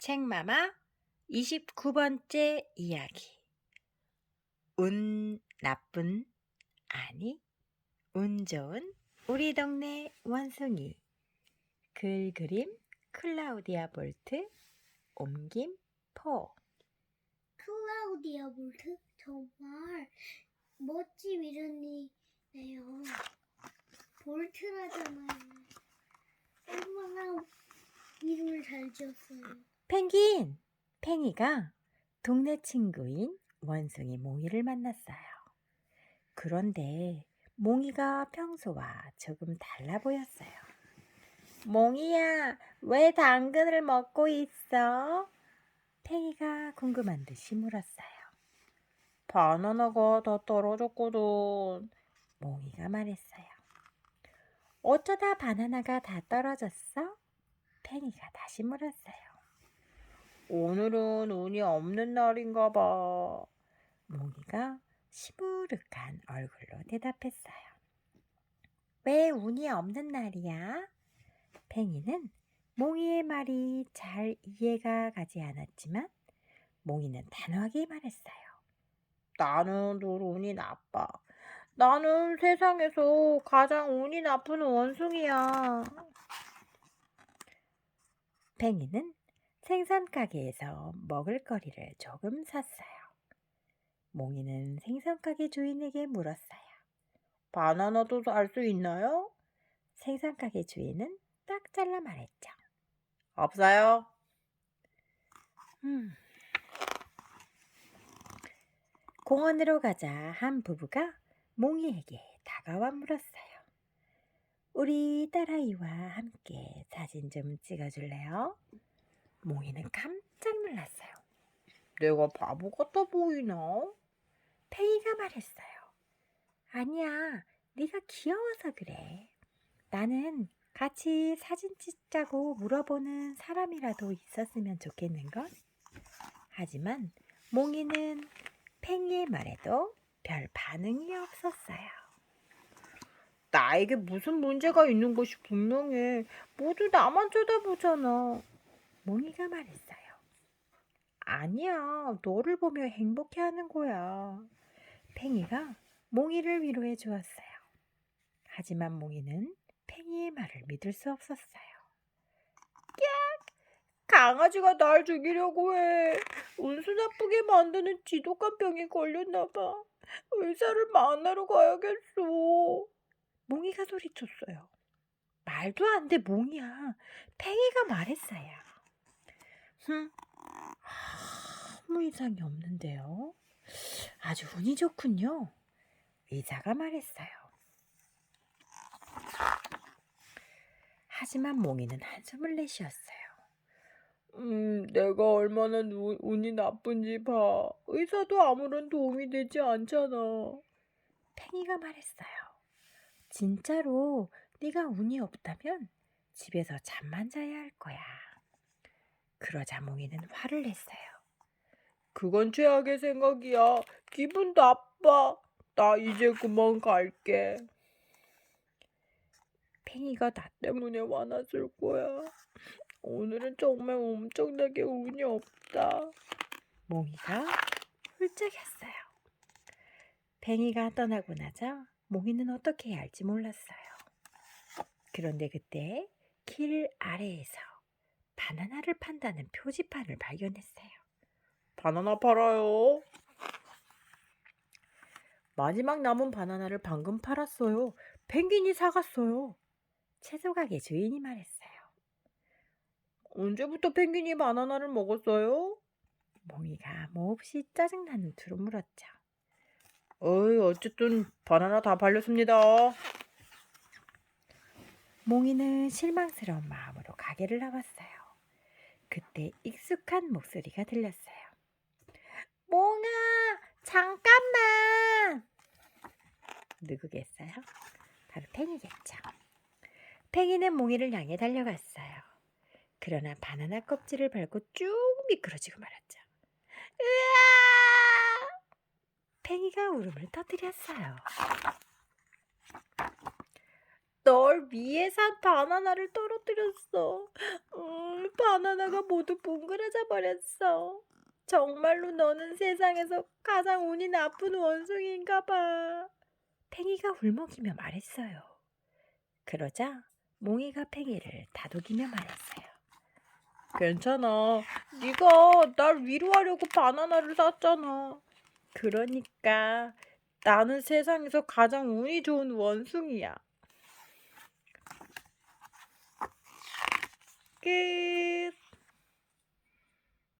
책마마 29번째 이야기. 운 나쁜 아니 운 좋은 우리 동네 원숭이. 글 그림 클라우디아 볼트 옮김 포. 클라우디아 볼트 정말 멋진 이름이네요. 볼트라잖아요. 얼마나 이름을 잘 지었어요. 펭귄! 팽이가 동네 친구인 원숭이 몽이를 만났어요. 그런데 몽이가 평소와 조금 달라 보였어요. 몽이야, 왜 당근을 먹고 있어? 팽이가 궁금한 듯이 물었어요. 바나나가 다 떨어졌거든. 몽이가 말했어요. 어쩌다 바나나가 다 떨어졌어? 팽이가 다시 물었어요. 오늘은 운이 없는 날인가 봐. 몽이가 시무룩한 얼굴로 대답했어요. 왜 운이 없는 날이야? 팽이는 몽이의 말이 잘 이해가 가지 않았지만 몽이는 단호하게 말했어요. 나는 늘 운이 나빠. 나는 세상에서 가장 운이 나쁜 원숭이야. 팽이는 생선 가게에서 먹을거리를 조금 샀어요. 몽이는 생선 가게 주인에게 물었어요. 바나나도 살수 있나요? 생선 가게 주인은 딱 잘라 말했죠. 없어요. 음. 공원으로 가자 한 부부가 몽이에게 다가와 물었어요. 우리 딸아이와 함께 사진 좀 찍어줄래요? 몽이는 깜짝 놀랐어요. 내가 바보 같아 보이나? 페이가 말했어요. 아니야, 네가 귀여워서 그래. 나는 같이 사진 찍자고 물어보는 사람이라도 있었으면 좋겠는걸? 하지만 몽이는 팽이의 말에도 별 반응이 없었어요. 나에게 무슨 문제가 있는 것이 분명해. 모두 나만 쳐다보잖아. 몽이가 말했어요. 아니야, 너를 보며 행복해하는 거야. 팽이가 몽이를 위로해 주었어요. 하지만 몽이는 팽이의 말을 믿을 수 없었어요. 깍! 강아지가 날 죽이려고 해. 운수 나쁘게 만드는 지독한 병에 걸렸나 봐. 의사를 만나러 가야겠어. 몽이가 소리쳤어요. 말도 안 돼, 몽이야. 팽이가 말했어요. 흠, 아무 이상이 없는데요. 아주 운이 좋군요. 의사가 말했어요. 하지만 몽이는 한숨을 내쉬었어요. 음, 내가 얼마나 운, 운이 나쁜지 봐. 의사도 아무런 도움이 되지 않잖아. 팽이가 말했어요. 진짜로 네가 운이 없다면 집에서 잠만 자야 할 거야. 그러자 몽이는 화를 냈어요. 그건 최악의 생각이야. 기분 나빠. 나 이제 그만 갈게. 팽이가 나 때문에 화났을 거야. 오늘은 정말 엄청나게 운이 없다. 몽이가 훌쩍했어요. 팽이가 떠나고 나자 몽이는 어떻게 해야 할지 몰랐어요. 그런데 그때 길 아래에서 바나나를 판다는 표지판을 발견했어요. 바나나 팔아요. 마지막 남은 바나나를 방금 팔았어요. 펭귄이 사갔어요. 채소 가게 주인이 말했어요. 언제부터 펭귄이 바나나를 먹었어요? 몽이가 몹시 짜증나는 투로 물었죠. 어이, 어쨌든 바나나 다 팔렸습니다. 몽이는 실망스러운 마음으로 가게를 나왔어요. 그때 익숙한 목소리가 들렸어요. 몽아, 잠깐만! 누구겠어요? 바로 팽이겠죠. 팽이는 몽이를 향해 달려갔어요. 그러나 바나나 껍질을 밟고 쭉 미끄러지고 말았죠. 으아! 팽이가 울음을 터뜨렸어요. 널 위에 산 바나나를 떨어뜨렸어. 음, 바나나 바나나가 모두 뭉그러져 버렸어. 정말로 너는 세상에서 가장 운이 나쁜 원숭이인가 봐. 팽이가 울먹이며 말했어요. 그러자 몽이가 팽이를 다독이며 말했어요. 괜찮아. 네가 날 위로하려고 바나나를 샀잖아. 그러니까 나는 세상에서 가장 운이 좋은 원숭이야. que